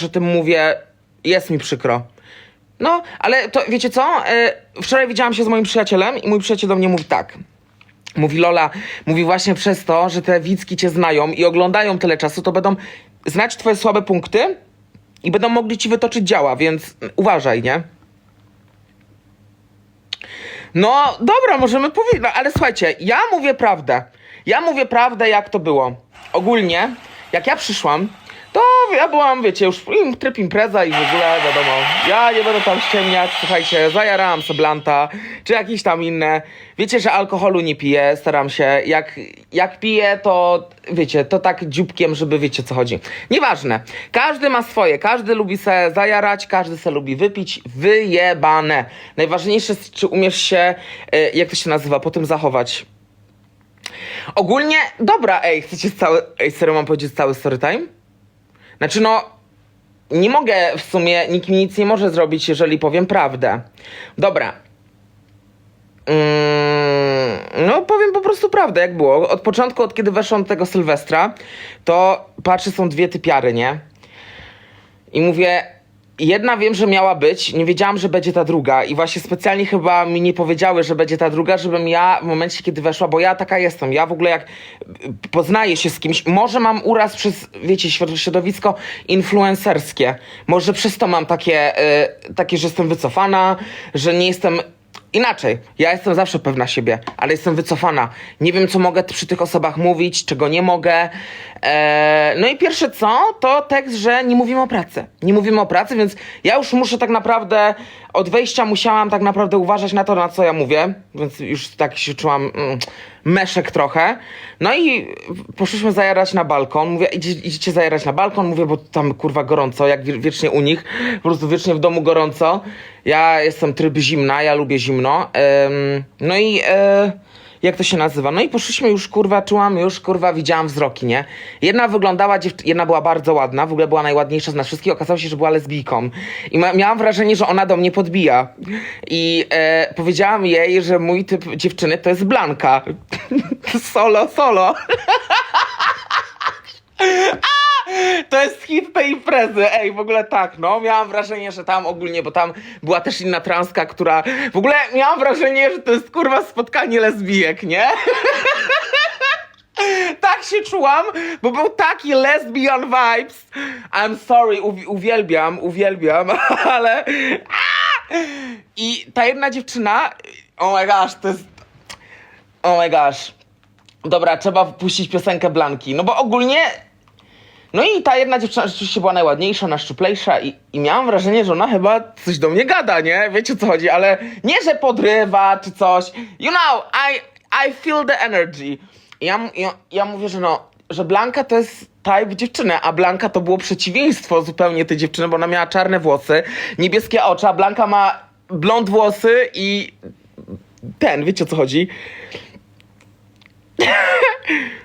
że tym mówię, jest mi przykro. No, ale to wiecie co? E, wczoraj widziałam się z moim przyjacielem i mój przyjaciel do mnie mówi tak. Mówi Lola, mówi właśnie przez to, że te widzki cię znają i oglądają tyle czasu, to będą znać twoje słabe punkty i będą mogli ci wytoczyć działa, więc uważaj, nie? No, dobra, możemy powiedzieć, no, ale słuchajcie, ja mówię prawdę. Ja mówię prawdę, jak to było. Ogólnie, jak ja przyszłam, to ja byłam, wiecie, już im, tryb impreza i w ogóle, wiadomo, ja nie będę tam ściemniać, słuchajcie, zajarałam sobie blanta, czy jakieś tam inne. Wiecie, że alkoholu nie piję, staram się, jak, jak piję, to wiecie, to tak dzióbkiem, żeby wiecie, co chodzi. Nieważne, każdy ma swoje, każdy lubi se zajarać, każdy se lubi wypić, wyjebane. Najważniejsze jest, czy umiesz się, y, jak to się nazywa, po tym zachować. Ogólnie, dobra, ej, chcecie cały, ej, serio mam powiedzieć cały story time? Znaczy no, nie mogę w sumie, nikt mi nic nie może zrobić, jeżeli powiem prawdę. Dobra. Mm, no, powiem po prostu prawdę, jak było. Od początku, od kiedy weszłam do tego Sylwestra, to patrzę, są dwie typiary, nie? I mówię, jedna wiem, że miała być, nie wiedziałam, że będzie ta druga. I właśnie specjalnie chyba mi nie powiedziały, że będzie ta druga, żebym ja w momencie, kiedy weszła, bo ja taka jestem. Ja w ogóle jak y, poznaję się z kimś, może mam uraz przez, wiecie, środ- środowisko influencerskie. Może przez to mam takie, y, takie, że jestem wycofana, że nie jestem Inaczej, ja jestem zawsze pewna siebie, ale jestem wycofana. Nie wiem, co mogę przy tych osobach mówić, czego nie mogę. Eee, no i pierwsze co, to tekst, że nie mówimy o pracy. Nie mówimy o pracy, więc ja już muszę tak naprawdę, od wejścia musiałam tak naprawdę uważać na to, na co ja mówię, więc już tak się czułam mm, meszek trochę. No i poszliśmy zajarać na balkon. Mówię, idzie, idziecie zajarać na balkon? Mówię, bo tam kurwa gorąco, jak wie- wiecznie u nich. Po prostu wiecznie w domu gorąco. Ja jestem tryb zimna, ja lubię zimno. Em, no i e, jak to się nazywa? No i poszliśmy już, kurwa, czułam już, kurwa, widziałam wzroki, nie? Jedna wyglądała, jedna była bardzo ładna, w ogóle była najładniejsza z nas wszystkich. Okazało się, że była lesbijką. I ma- miałam wrażenie, że ona do mnie podbija. I e, powiedziałam jej, że mój typ dziewczyny to jest Blanka. solo, solo. To jest hit tej imprezy, ej, w ogóle tak, no, miałam wrażenie, że tam ogólnie, bo tam była też inna transka, która, w ogóle miałam wrażenie, że to jest kurwa spotkanie lesbijek, nie? tak się czułam, bo był taki lesbian vibes. I'm sorry, uwi- uwielbiam, uwielbiam, ale... I ta jedna dziewczyna, oh my gosh, to jest... Oh my gosh. Dobra, trzeba puścić piosenkę Blanki, no bo ogólnie no i ta jedna dziewczyna rzeczywiście była najładniejsza, najszczuplejsza i, i miałam wrażenie, że ona chyba coś do mnie gada, nie? Wiecie o co chodzi, ale nie, że podrywa czy coś. You know, I, I feel the energy. I ja, ja, ja mówię, że no, że Blanka to jest type dziewczyny, a Blanka to było przeciwieństwo zupełnie tej dziewczyny, bo ona miała czarne włosy, niebieskie oczy, a Blanka ma blond włosy i ten, wiecie o co chodzi?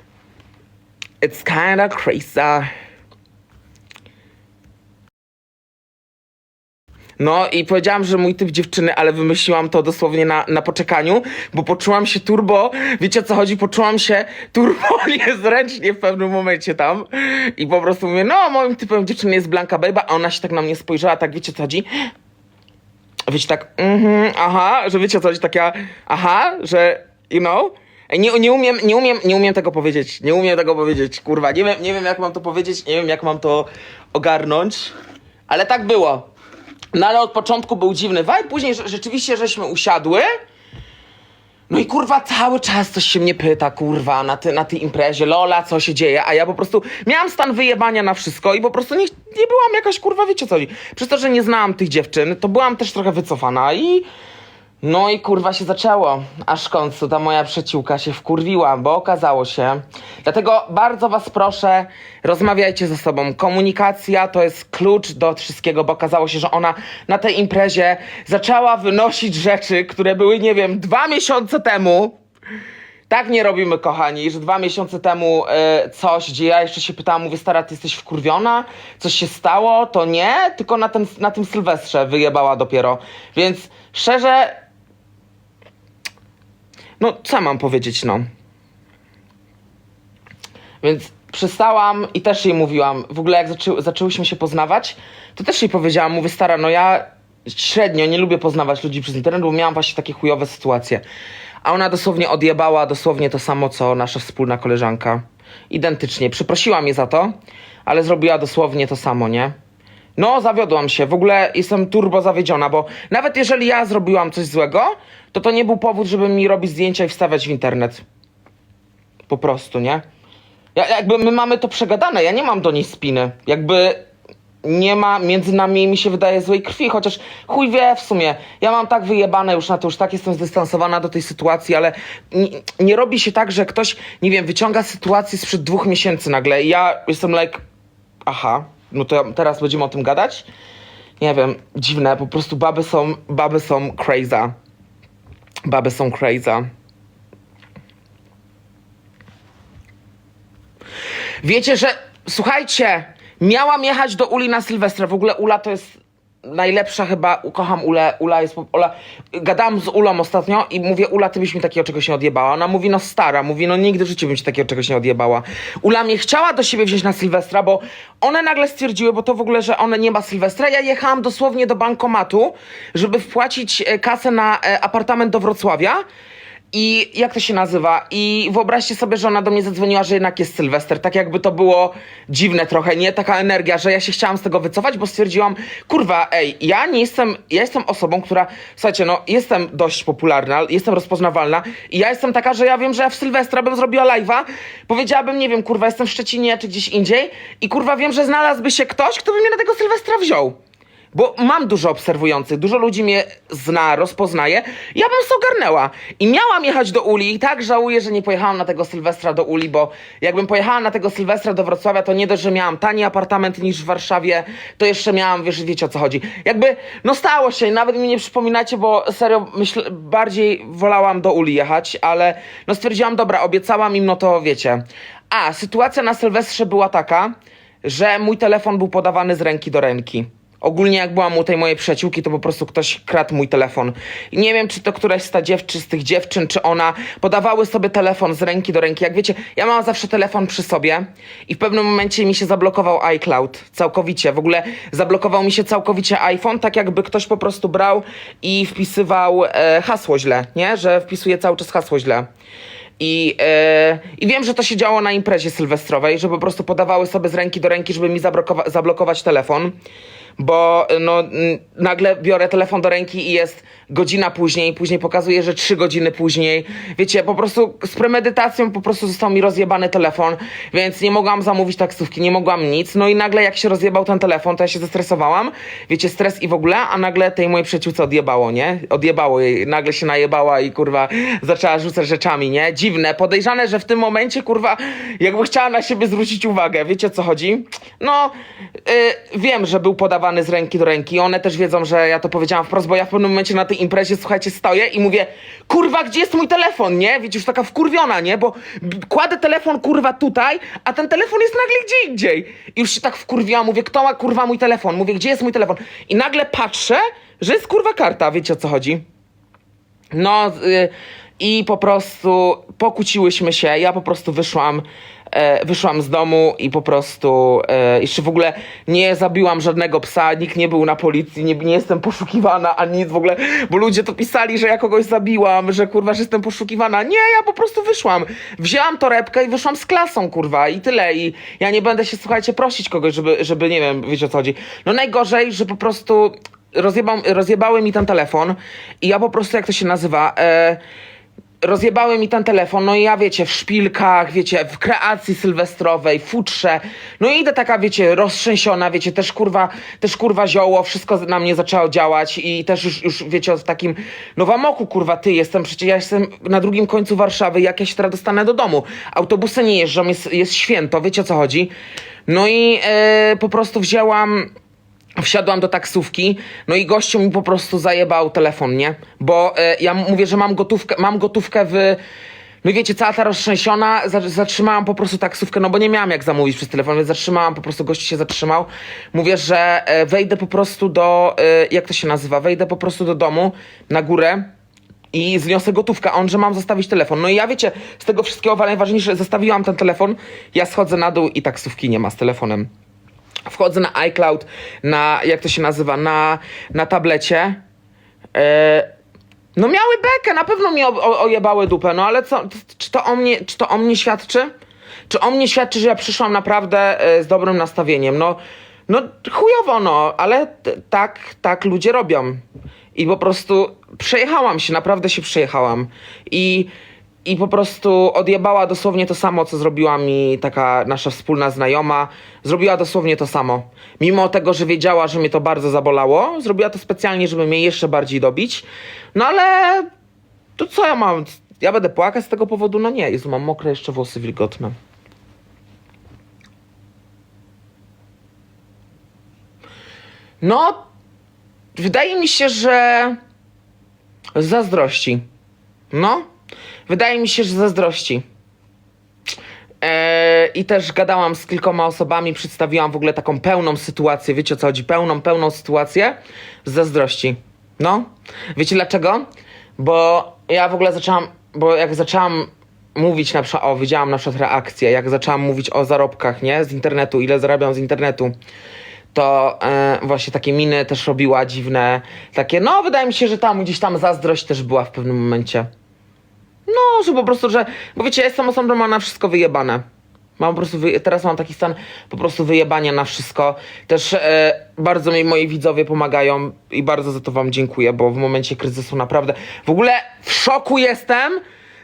It's kinda crazy. No i powiedziałam, że mój typ dziewczyny, ale wymyśliłam to dosłownie na, na poczekaniu, bo poczułam się turbo, wiecie o co chodzi, poczułam się turbo niezręcznie w pewnym momencie tam i po prostu mówię, no moim typem dziewczyny jest Blanka Baby, a ona się tak na mnie spojrzała, tak wiecie o co chodzi? Wiecie, tak, mhm, aha, że wiecie o co chodzi, taka, aha, że, you know? Ej, Nie, nie, umiem, nie, umiem, nie umiem tego powiedzieć, nie umiem tego powiedzieć, kurwa, nie wiem, nie wiem jak mam to powiedzieć, nie wiem jak mam to ogarnąć, ale tak było. No ale od początku był dziwny vibe, później rze- rzeczywiście żeśmy usiadły, no i kurwa cały czas coś się mnie pyta, kurwa, na, ty, na tej imprezie, Lola, co się dzieje, a ja po prostu miałam stan wyjebania na wszystko i po prostu nie, nie byłam jakaś, kurwa, wiecie co chodzi. Przez to, że nie znałam tych dziewczyn, to byłam też trochę wycofana i... No i kurwa się zaczęło, aż w końcu ta moja przyjaciółka się wkurwiła, bo okazało się. Dlatego bardzo was proszę, rozmawiajcie ze sobą. Komunikacja to jest klucz do wszystkiego, bo okazało się, że ona na tej imprezie zaczęła wynosić rzeczy, które były, nie wiem, dwa miesiące temu. Tak nie robimy, kochani, że dwa miesiące temu e, coś, gdzie ja jeszcze się pytałam, mówię, stara, ty jesteś wkurwiona? Coś się stało? To nie, tylko na, ten, na tym Sylwestrze wyjebała dopiero. Więc szczerze, no co mam powiedzieć, no. Więc przestałam i też jej mówiłam, w ogóle jak zaczę, zaczęłyśmy się poznawać, to też jej powiedziałam, mówię stara, no ja średnio nie lubię poznawać ludzi przez internet, bo miałam właśnie takie chujowe sytuacje. A ona dosłownie odjebała dosłownie to samo, co nasza wspólna koleżanka. Identycznie. Przeprosiła mnie za to, ale zrobiła dosłownie to samo, nie? No, zawiodłam się. W ogóle jestem turbo zawiedziona, bo nawet jeżeli ja zrobiłam coś złego, to to nie był powód, żeby mi robić zdjęcia i wstawiać w internet. Po prostu, nie? Ja, jakby my mamy to przegadane, ja nie mam do niej spiny. Jakby nie ma między nami, mi się wydaje, złej krwi, chociaż chuj wie w sumie. Ja mam tak wyjebane już na to, już tak jestem zdystansowana do tej sytuacji, ale nie, nie robi się tak, że ktoś, nie wiem, wyciąga sytuację sprzed dwóch miesięcy nagle i ja jestem like, aha, no to teraz będziemy o tym gadać? Nie wiem, dziwne, po prostu baby są, baby są crazy. Baby są crazy. Wiecie, że słuchajcie, miałam jechać do Uli na Sylwestra. W ogóle Ula to jest najlepsza chyba, kocham Ulę, Ula jest, Ula, gadałam z Ulą ostatnio i mówię, Ula, ty byś mi takiego czegoś nie odjebała. Ona mówi, no stara, mówi, no nigdy w życiu bym ci takiego czegoś nie odjebała. Ula mnie chciała do siebie wziąć na Sylwestra, bo one nagle stwierdziły, bo to w ogóle, że one nie ma Sylwestra, ja jechałam dosłownie do bankomatu, żeby wpłacić e, kasę na e, apartament do Wrocławia. I jak to się nazywa? I wyobraźcie sobie, że ona do mnie zadzwoniła, że jednak jest Sylwester. Tak jakby to było dziwne trochę, nie? Taka energia, że ja się chciałam z tego wycofać, bo stwierdziłam, kurwa, ej, ja nie jestem, ja jestem osobą, która, słuchajcie, no, jestem dość popularna, jestem rozpoznawalna i ja jestem taka, że ja wiem, że ja w Sylwestra bym zrobiła live'a, powiedziałabym, nie wiem, kurwa, jestem w Szczecinie czy gdzieś indziej i kurwa wiem, że znalazłby się ktoś, kto by mnie na tego Sylwestra wziął. Bo mam dużo obserwujących, dużo ludzi mnie zna, rozpoznaje. Ja bym se ogarnęła. I miałam jechać do Uli i tak żałuję, że nie pojechałam na tego Sylwestra do Uli, bo jakbym pojechała na tego Sylwestra do Wrocławia, to nie dość, że miałam tani apartament niż w Warszawie, to jeszcze miałam, wiesz, wiecie o co chodzi. Jakby, no stało się, nawet mi nie przypominacie, bo serio, myślę, bardziej wolałam do Uli jechać, ale no stwierdziłam, dobra, obiecałam im, no to wiecie. A, sytuacja na Sylwestrze była taka, że mój telefon był podawany z ręki do ręki. Ogólnie jak byłam u tej mojej przyjaciółki, to po prostu ktoś kradł mój telefon. I nie wiem, czy to któraś z, ta dziewczy, z tych dziewczyn, czy ona podawały sobie telefon z ręki do ręki. Jak wiecie, ja mam zawsze telefon przy sobie i w pewnym momencie mi się zablokował iCloud całkowicie. W ogóle zablokował mi się całkowicie iPhone, tak jakby ktoś po prostu brał i wpisywał e, hasło źle, nie? Że wpisuje cały czas hasło źle. I, e, I wiem, że to się działo na imprezie sylwestrowej, że po prostu podawały sobie z ręki do ręki, żeby mi zablokowa- zablokować telefon. Bo no, nagle biorę telefon do ręki i jest godzina później, później pokazuje, że trzy godziny później. Wiecie, po prostu z premedytacją po prostu został mi rozjebany telefon, więc nie mogłam zamówić taksówki, nie mogłam nic. No i nagle jak się rozjebał ten telefon, to ja się zestresowałam. Wiecie, stres i w ogóle, a nagle tej mojej przyjaciółce odjebało, nie? Odjebało jej, nagle się najebała i kurwa zaczęła rzucać rzeczami, nie? Dziwne, podejrzane, że w tym momencie kurwa jakby chciała na siebie zwrócić uwagę. Wiecie o co chodzi? No, y, wiem, że był podawany z ręki do ręki. One też wiedzą, że ja to powiedziałam wprost, bo ja w pewnym momencie na tej imprezie, słuchajcie, stoję i mówię, kurwa, gdzie jest mój telefon, nie? Wiecie, już taka wkurwiona, nie? Bo kładę telefon, kurwa, tutaj, a ten telefon jest nagle gdzie indziej. I już się tak wkurwiłam, mówię, kto ma, kurwa, mój telefon? Mówię, gdzie jest mój telefon? I nagle patrzę, że jest, kurwa, karta. Wiecie, o co chodzi? No y, i po prostu pokłóciłyśmy się. Ja po prostu wyszłam, e, wyszłam z domu i po prostu e, jeszcze w ogóle nie zabiłam żadnego psa, nikt nie był na policji, nie, nie jestem poszukiwana ani nic w ogóle, bo ludzie to pisali, że ja kogoś zabiłam, że kurwa, że jestem poszukiwana. Nie, ja po prostu wyszłam. Wzięłam torebkę i wyszłam z klasą, kurwa, i tyle. I ja nie będę się, słuchajcie, prosić kogoś, żeby, żeby nie wiem, wiecie o co chodzi. No najgorzej, że po prostu rozjebał, rozjebały mi ten telefon i ja po prostu, jak to się nazywa, e, rozjebały mi ten telefon, no i ja wiecie, w szpilkach, wiecie, w kreacji sylwestrowej, futrze, no i idę taka, wiecie, roztrzęsiona, wiecie, też kurwa, też kurwa zioło, wszystko na mnie zaczęło działać i też już, już wiecie, w takim, no w amoku, kurwa, ty, jestem, przecież ja jestem na drugim końcu Warszawy, jak ja się teraz dostanę do domu, autobusy nie jeżdżą, jest, jest święto, wiecie o co chodzi, no i e, po prostu wzięłam, Wsiadłam do taksówki, no i gościu mi po prostu zajebał telefon, nie? Bo e, ja mówię, że mam gotówkę, mam gotówkę w... No i wiecie, cała ta roztrzęsiona, za- zatrzymałam po prostu taksówkę, no bo nie miałam jak zamówić przez telefon, więc zatrzymałam, po prostu gościu się zatrzymał. Mówię, że e, wejdę po prostu do, e, jak to się nazywa, wejdę po prostu do domu, na górę, i zniosę gotówkę, a on, że mam zostawić telefon. No i ja wiecie, z tego wszystkiego najważniejsze, zostawiłam ten telefon, ja schodzę na dół i taksówki nie ma z telefonem. Wchodzę na iCloud, na, jak to się nazywa, na, na tablecie. E, no miały bekę, na pewno mi o, ojebały dupę, no ale co, czy to, o mnie, czy to o mnie świadczy? Czy o mnie świadczy, że ja przyszłam naprawdę e, z dobrym nastawieniem? No, no chujowo no, ale tak, tak ludzie robią. I po prostu przejechałam się, naprawdę się przejechałam. I, I po prostu odjebała dosłownie to samo, co zrobiła mi taka nasza wspólna znajoma. Zrobiła dosłownie to samo. Mimo tego, że wiedziała, że mnie to bardzo zabolało, zrobiła to specjalnie, żeby mnie jeszcze bardziej dobić. No ale to co ja mam? Ja będę płakać z tego powodu? No nie, Jezu, mam mokre jeszcze włosy wilgotne. No, wydaje mi się, że zazdrości. No, wydaje mi się, że zazdrości. Eee, I też gadałam z kilkoma osobami, przedstawiłam w ogóle taką pełną sytuację. Wiecie o co chodzi? Pełną, pełną sytuację z zazdrości. No, wiecie dlaczego? Bo ja w ogóle zaczęłam, bo jak zaczęłam mówić na przykład, o, widziałam na przykład reakcję, jak zaczęłam mówić o zarobkach, nie? Z internetu, ile zarabiam z internetu to e, właśnie takie miny też robiła dziwne, takie, no wydaje mi się, że tam gdzieś tam zazdrość też była w pewnym momencie. No, że po prostu, że, bo wiecie, jestem osobą, ma na wszystko wyjebane. Mam po prostu, teraz mam taki stan po prostu wyjebania na wszystko. Też e, bardzo mi moi widzowie pomagają i bardzo za to wam dziękuję, bo w momencie kryzysu naprawdę, w ogóle w szoku jestem,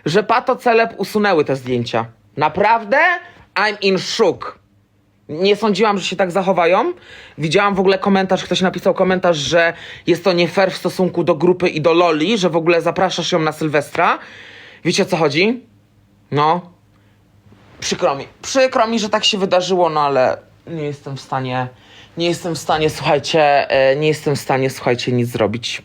że Pato Celeb usunęły te zdjęcia. Naprawdę? I'm in shock. Nie sądziłam, że się tak zachowają. Widziałam w ogóle komentarz, ktoś napisał komentarz, że jest to nie fair w stosunku do grupy i do Loli, że w ogóle zapraszasz ją na Sylwestra. Wiecie o co chodzi? No. Przykro mi. Przykro mi, że tak się wydarzyło, no ale nie jestem w stanie, nie jestem w stanie, słuchajcie, e, nie jestem w stanie, słuchajcie, nic zrobić.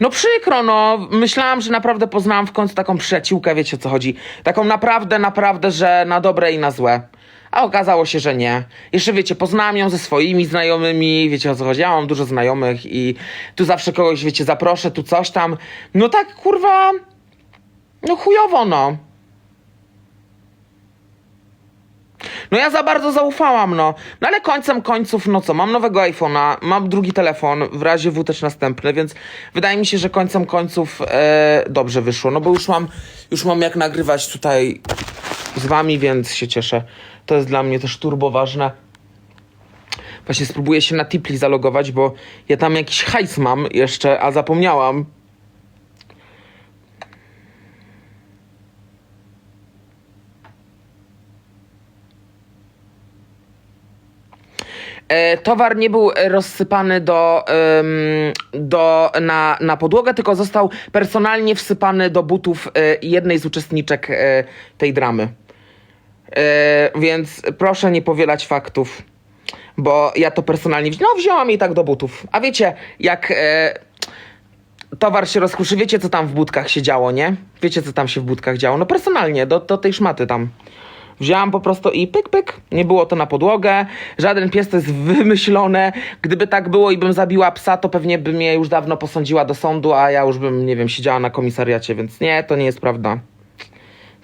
No przykro, no. Myślałam, że naprawdę poznałam w końcu taką przyjaciółkę, wiecie o co chodzi. Taką naprawdę, naprawdę, że na dobre i na złe. A okazało się, że nie. Jeszcze wiecie, poznałam ją ze swoimi znajomymi, wiecie o co chodzi. Ja mam dużo znajomych i tu zawsze kogoś, wiecie, zaproszę, tu coś tam. No tak, kurwa. No chujowo, no. No ja za bardzo zaufałam, no. No ale końcem końców, no co, mam nowego iPhone'a, mam drugi telefon, w razie W też następny, więc wydaje mi się, że końcem końców e, dobrze wyszło, no bo już mam, już mam jak nagrywać tutaj z wami, więc się cieszę. To jest dla mnie też turbo ważne. Właśnie spróbuję się na Tipli zalogować, bo ja tam jakiś hajs mam jeszcze, a zapomniałam. Towar nie był e, rozsypany do, do, na, na podłogę, tylko został personalnie wsypany do butów e, jednej z uczestniczek e, tej dramy. E, więc proszę nie powielać faktów, bo ja to personalnie wzi- no, wzięłam jej tak do butów. A wiecie, jak e, towar się rozkruszy, wiecie co tam w budkach się działo, nie? Wiecie co tam się w budkach działo? No personalnie, do, do tej szmaty tam. Wzięłam po prostu i pyk, pyk. Nie było to na podłogę. Żaden pies to jest wymyślone. Gdyby tak było i bym zabiła psa, to pewnie by mnie już dawno posądziła do sądu, a ja już bym, nie wiem, siedziała na komisariacie, więc nie, to nie jest prawda.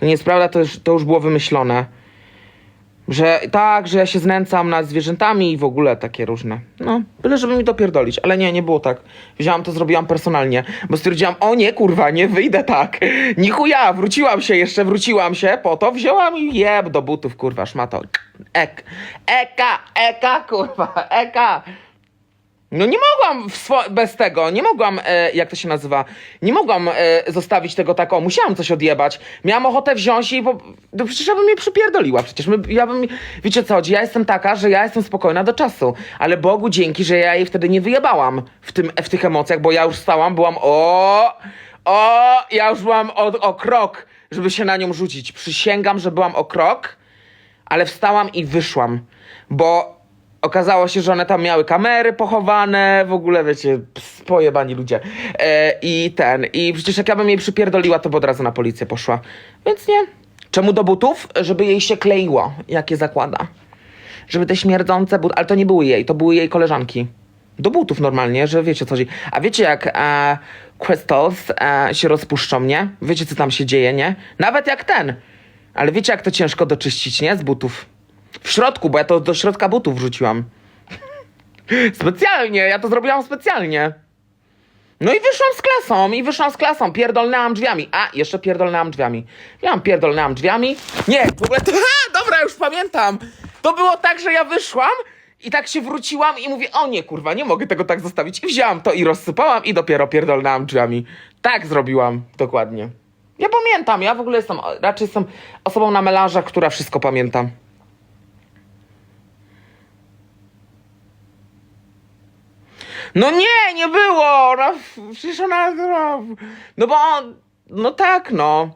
To nie jest prawda, to już, to już było wymyślone. Że tak, że ja się znęcam nad zwierzętami i w ogóle takie różne. No, byle żeby mi dopierdolić, ale nie, nie było tak. Wzięłam to, zrobiłam personalnie, bo stwierdziłam, o nie, kurwa, nie wyjdę tak. Nichuja, wróciłam się, jeszcze wróciłam się, po to wzięłam i jeb do butów, kurwa, szmato. Ek, eka, eka, kurwa, eka. No nie mogłam bez tego, nie mogłam, e, jak to się nazywa, nie mogłam e, zostawić tego tak, o, musiałam coś odjebać. Miałam ochotę wziąć i, po, no przecież ja bym mnie przypierdoliła, przecież my, ja bym, wiecie co ja jestem taka, że ja jestem spokojna do czasu, ale Bogu dzięki, że ja jej wtedy nie wyjebałam w, tym, w tych emocjach, bo ja już stałam, byłam, o, o, ja już byłam o, o krok, żeby się na nią rzucić. Przysięgam, że byłam o krok, ale wstałam i wyszłam, bo okazało się, że one tam miały kamery pochowane, w ogóle wiecie, ps, pojebani ludzie. E, I ten, i przecież jak ja bym jej przypierdoliła, to by od razu na policję poszła. Więc nie. Czemu do butów? Żeby jej się kleiło, jak je zakłada. Żeby te śmierdzące buty, ale to nie były jej, to były jej koleżanki. Do butów normalnie, że wiecie co chodzi. A wiecie jak e, crystals e, się rozpuszczą, nie? Wiecie co tam się dzieje, nie? Nawet jak ten. Ale wiecie jak to ciężko doczyścić, nie? Z butów. W środku, bo ja to do środka butów wrzuciłam. specjalnie, ja to zrobiłam specjalnie. No i wyszłam z klasą, i wyszłam z klasą, pierdolnęłam drzwiami. A, jeszcze pierdolnęłam drzwiami. Ja pierdolnęłam drzwiami. Nie, w ogóle to... Ha, dobra, już pamiętam. To było tak, że ja wyszłam i tak się wróciłam i mówię, o nie, kurwa, nie mogę tego tak zostawić. I wzięłam to i rozsypałam i dopiero pierdolnęłam drzwiami. Tak zrobiłam, dokładnie. Ja pamiętam, ja w ogóle jestem, raczej jestem osobą na melanżach, która wszystko pamięta. No nie, nie było! No, przecież ona. No, no bo. No tak, no.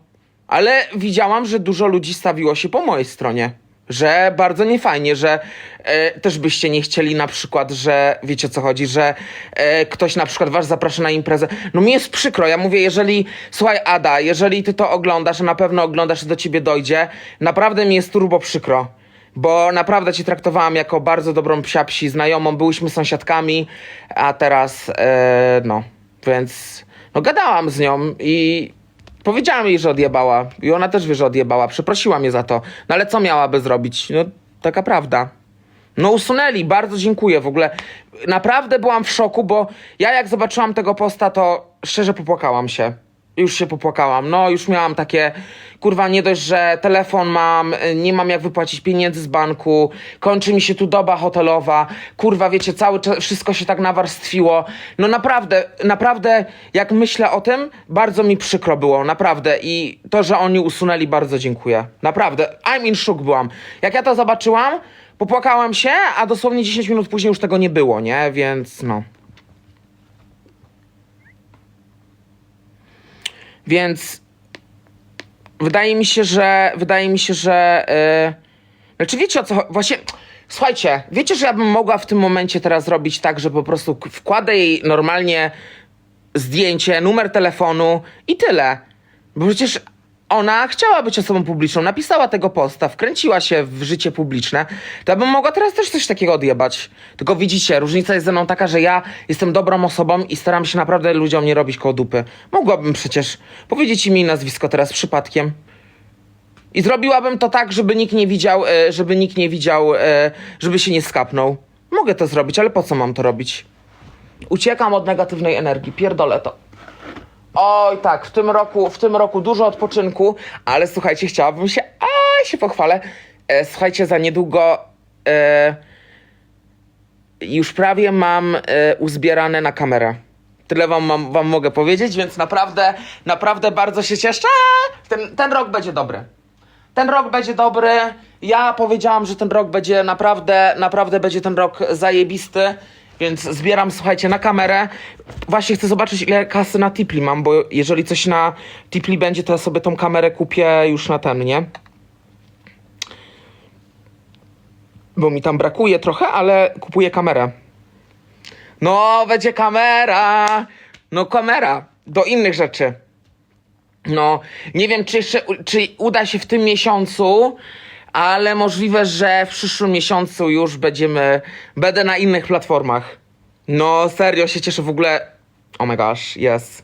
Ale widziałam, że dużo ludzi stawiło się po mojej stronie. Że bardzo niefajnie, że e, też byście nie chcieli na przykład, że wiecie o co chodzi, że e, ktoś na przykład was zaprasza na imprezę. No mi jest przykro, ja mówię, jeżeli, słuchaj Ada, jeżeli ty to oglądasz, a na pewno oglądasz, do ciebie dojdzie, naprawdę mi jest turbo przykro bo naprawdę cię traktowałam jako bardzo dobrą psiapsi znajomą, byłyśmy sąsiadkami, a teraz, e, no, więc, no gadałam z nią i powiedziałam jej, że odjebała i ona też wie, że odjebała, przeprosiła mnie za to, no ale co miałaby zrobić? No, taka prawda. No usunęli, bardzo dziękuję w ogóle. Naprawdę byłam w szoku, bo ja jak zobaczyłam tego posta, to szczerze popłakałam się. Już się popłakałam. No, już miałam takie, kurwa, nie dość, że telefon mam, y, nie mam jak wypłacić pieniędzy z banku, kończy mi się tu doba hotelowa, kurwa, wiecie, cały czas wszystko się tak nawarstwiło. No naprawdę, naprawdę, jak myślę o tym, bardzo mi przykro było, naprawdę. I to, że oni usunęli, bardzo dziękuję. Naprawdę, I'm in shock byłam. Jak ja to zobaczyłam, popłakałam się, a dosłownie 10 minut później już tego nie było, nie? Więc no. Więc wydaje mi się, że wydaje mi się, że yy, znaczy wiecie o co właśnie słuchajcie, wiecie, że ja bym mogła w tym momencie teraz zrobić tak, że po prostu wkładę jej normalnie zdjęcie, numer telefonu i tyle. Bo przecież ona chciała być osobą publiczną, napisała tego posta, wkręciła się w życie publiczne, to ja bym mogła teraz też coś takiego odjebać. Tylko widzicie, różnica jest ze mną taka, że ja jestem dobrą osobą i staram się naprawdę ludziom nie robić koło dupy. Mogłabym przecież powiedzieć imię i nazwisko teraz przypadkiem. I zrobiłabym to tak, żeby nikt nie widział, e, żeby nikt nie widział, e, żeby się nie skapnął. Mogę to zrobić, ale po co mam to robić? Uciekam od negatywnej energii, pierdolę to. Oj, tak, w tym roku, w tym roku dużo odpoczynku, ale słuchajcie, chciałabym się, a się pochwalę. E, słuchajcie, za niedługo e, już prawie mam e, uzbierane na kamerę. Tyle wam, mam, wam mogę powiedzieć, więc naprawdę, naprawdę bardzo się cieszę. Ten, ten rok będzie dobry. Ten rok będzie dobry. Ja powiedziałam, że ten rok będzie naprawdę, naprawdę będzie ten rok zajebisty. Więc zbieram, słuchajcie, na kamerę. Właśnie chcę zobaczyć, ile kasy na Tipli mam, bo jeżeli coś na Tipli będzie, to ja sobie tą kamerę kupię już na ten, nie? Bo mi tam brakuje trochę, ale kupuję kamerę. No, będzie kamera. No, kamera. Do innych rzeczy. No, nie wiem, czy czy uda się w tym miesiącu, ale możliwe, że w przyszłym miesiącu już będziemy, będę na innych platformach. No, serio się cieszę w ogóle. Oh my gosh, yes.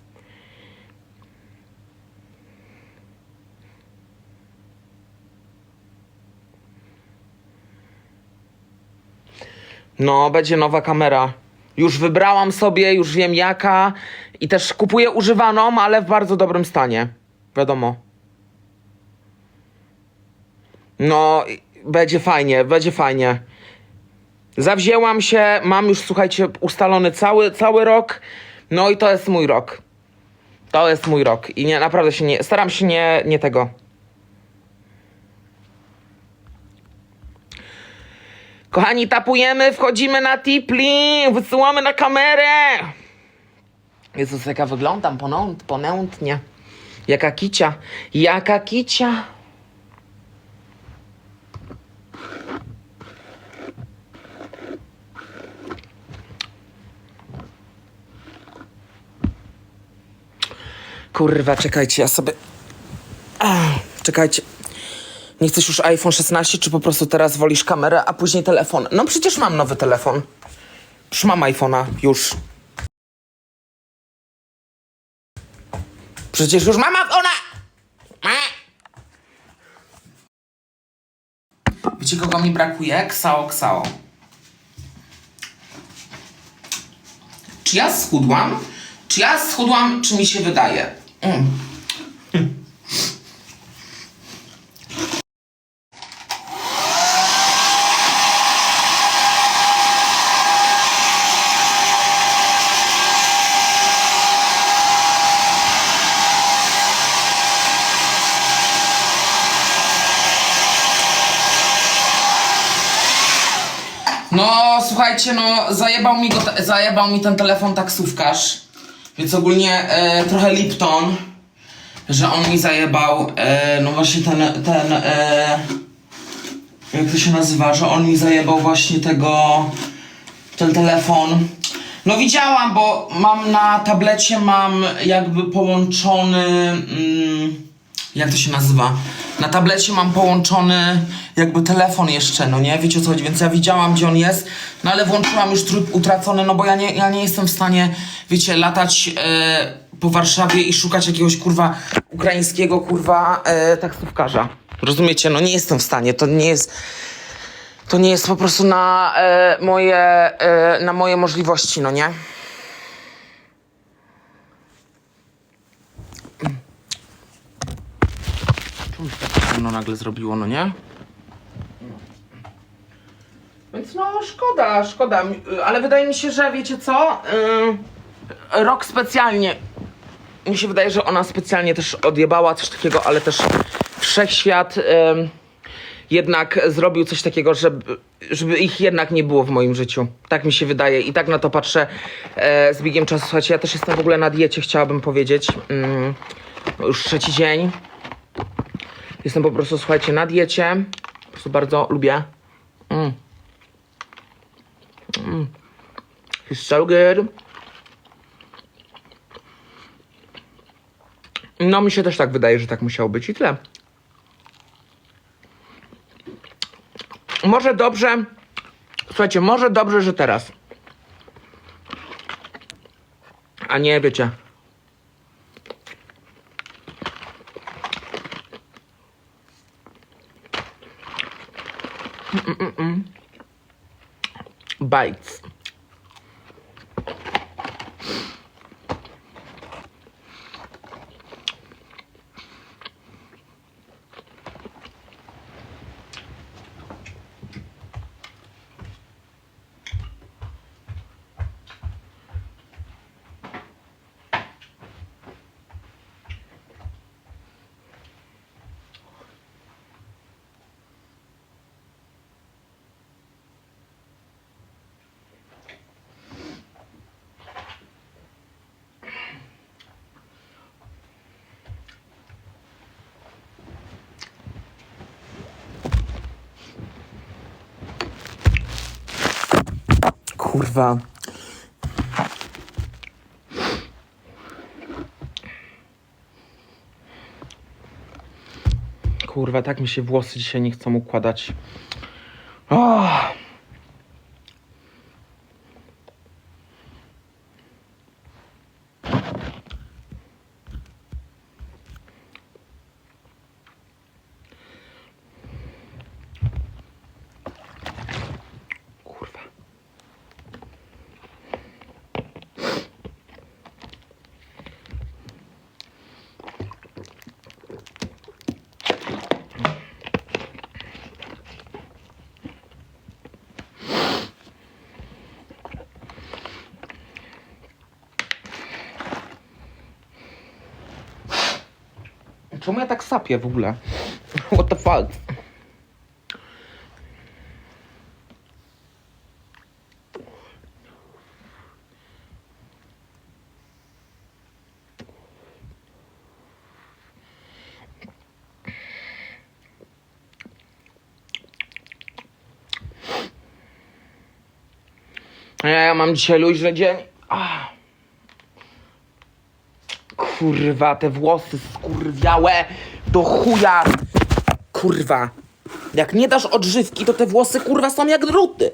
No, będzie nowa kamera. Już wybrałam sobie, już wiem jaka i też kupuję używaną, ale w bardzo dobrym stanie. Wiadomo. No, będzie fajnie, będzie fajnie. Zawzięłam się, mam już, słuchajcie, ustalony cały, cały rok. No i to jest mój rok. To jest mój rok. I nie, naprawdę się nie, staram się nie, nie tego. Kochani, tapujemy, wchodzimy na Tipli, wysyłamy na kamerę. Jezus, jaka wyglądam ponętnie. Jaka kicia, jaka kicia. Kurwa, czekajcie, ja sobie... Ach, czekajcie. Nie chcesz już iPhone 16, czy po prostu teraz wolisz kamerę, a później telefon? No przecież mam nowy telefon. Już mam iPhone'a, już. Przecież już mam iPhone'a! Wiecie kogo mi brakuje? Ksao Ksao. Czy ja schudłam? Czy ja schudłam, czy mi się wydaje? Mm. No, słuchajcie, no, zajebał mi, go, zajebał mi ten telefon taksówkarz. Więc ogólnie e, trochę Lipton, że on mi zajebał, e, no właśnie ten, ten, e, jak to się nazywa, że on mi zajebał właśnie tego, ten telefon. No widziałam, bo mam na tablecie, mam jakby połączony, mm, jak to się nazywa? Na tablecie mam połączony jakby telefon jeszcze, no nie? Wiecie o co chodzi, więc ja widziałam gdzie on jest, no ale włączyłam już tryb utracony, no bo ja nie, ja nie jestem w stanie, wiecie, latać e, po Warszawie i szukać jakiegoś kurwa ukraińskiego kurwa e, taksówkarza. Rozumiecie? No nie jestem w stanie, to nie jest... To nie jest po prostu na e, moje, e, na moje możliwości, no nie? Się tak no nagle zrobiło, no nie? Więc no szkoda, szkoda, ale wydaje mi się, że wiecie co? Yy, rok specjalnie. Mi się wydaje, że ona specjalnie też odjebała coś takiego, ale też wszechświat ym, jednak zrobił coś takiego, żeby, żeby ich jednak nie było w moim życiu. Tak mi się wydaje i tak na to patrzę e, z biegiem czasu. Słuchajcie, ja też jestem w ogóle na diecie, chciałabym powiedzieć. Ym, już trzeci dzień. Jestem po prostu, słuchajcie, na diecie. Po prostu bardzo lubię. Mm. Mm. It's so good. No, mi się też tak wydaje, że tak musiało być i tyle. Może dobrze. Słuchajcie, może dobrze, że teraz. A nie, wiecie. Bites. Kurwa. Kurwa, tak mi się włosy dzisiaj nie chcą układać. Oh. Kurwa. Sapię w ogóle? What the fuck? Ja, mam dzisiaj luźny dzień. Ah. Kurwa, te włosy skurwiałe do chuja. Kurwa. Jak nie dasz odżywki, to te włosy kurwa są jak druty.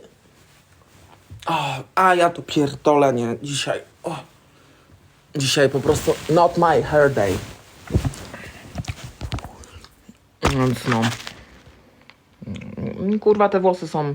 O, a ja to pierdolę, nie, dzisiaj. O. Dzisiaj po prostu not my hair day. Więc no. Mm, Kurwa, te włosy są...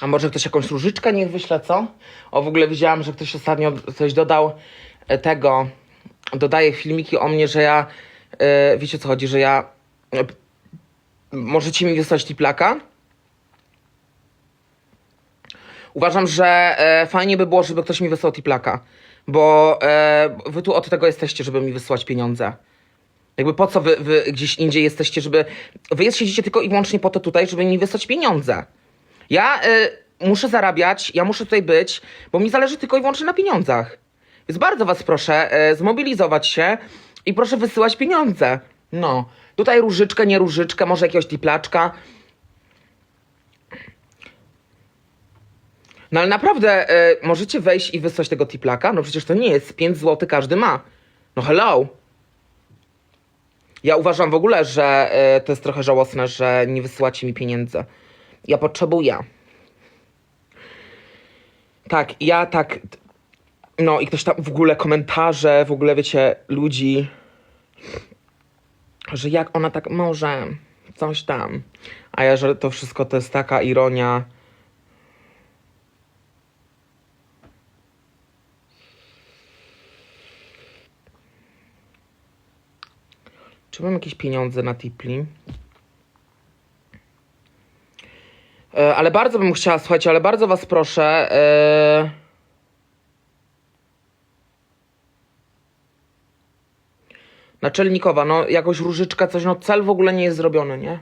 A może ktoś jakąś różyczkę niech wyśle, co? O, w ogóle widziałam, że ktoś ostatnio coś dodał e, tego, dodaje filmiki o mnie, że ja, e, wiecie co chodzi, że ja, p- możecie mi wysłać tiplaka? Uważam, że e, fajnie by było, żeby ktoś mi wysłał tiplaka, bo e, wy tu od tego jesteście, żeby mi wysyłać pieniądze. Jakby po co wy, wy gdzieś indziej jesteście, żeby... Wy siedzicie tylko i wyłącznie po to tutaj, żeby mi wysłać pieniądze. Ja y, muszę zarabiać, ja muszę tutaj być, bo mi zależy tylko i wyłącznie na pieniądzach. Więc bardzo was proszę y, zmobilizować się i proszę wysyłać pieniądze. No, tutaj różyczkę, nie różyczkę, może jakiegoś tiplaczka. No ale naprawdę, y, możecie wejść i wysłać tego tiplaka? No przecież to nie jest 5 zł każdy ma. No hello. Ja uważam w ogóle, że y, to jest trochę żałosne, że nie wysyłacie mi pieniędzy. Ja potrzebuję. Tak, ja tak. No i ktoś tam w ogóle komentarze, w ogóle wiecie, ludzi, że jak ona tak może, coś tam. A ja, że to wszystko to jest taka ironia. Czy mam jakieś pieniądze na Tipli? E, ale bardzo bym chciała, słuchajcie, ale bardzo was proszę. E... Naczelnikowa, no jakoś różyczka, coś, no cel w ogóle nie jest zrobiony, nie?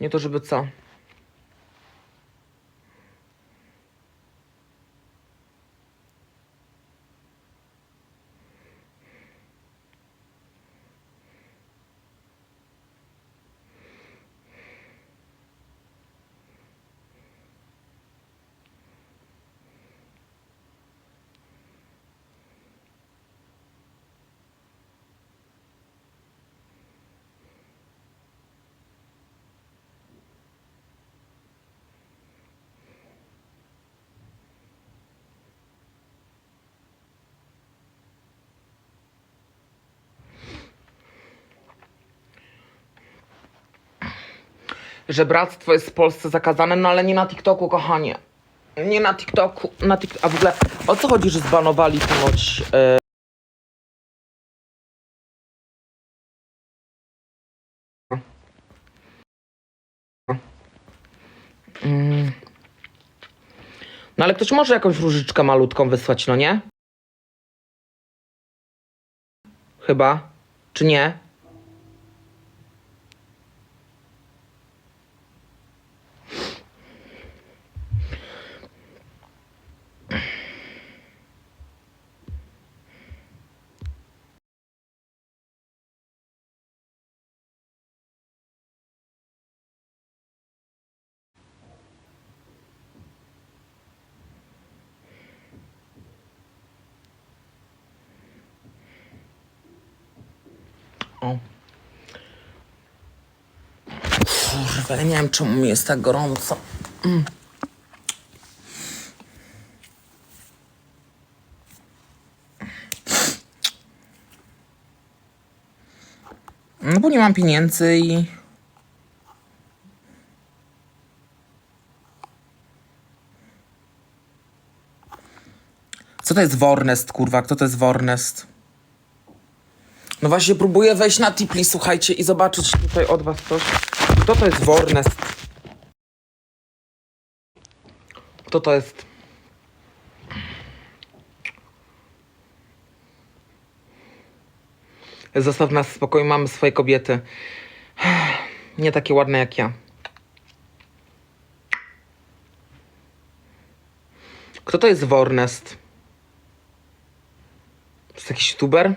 Nie to, żeby co. że bractwo jest w Polsce zakazane, no ale nie na TikToku, kochanie. Nie na TikToku, na tik... A w ogóle o co chodzi, że zbanowali ponoć... E... Mm. No ale ktoś może jakąś różyczkę malutką wysłać, no nie? Chyba. Czy nie? O. Kurwa, ja nie wiem czemu mi jest tak gorąco. Mm. No bo nie mam pieniędzy i... Co to jest Warnest, kurwa? Kto to jest Warnest? No właśnie próbuję wejść na Tipli, słuchajcie, i zobaczyć tutaj od was coś. Kto to jest Warnest? Kto to jest? Zostaw nas w spokoju, mamy swoje kobiety. Nie takie ładne jak ja. Kto to jest Warnest? To jest jakiś youtuber?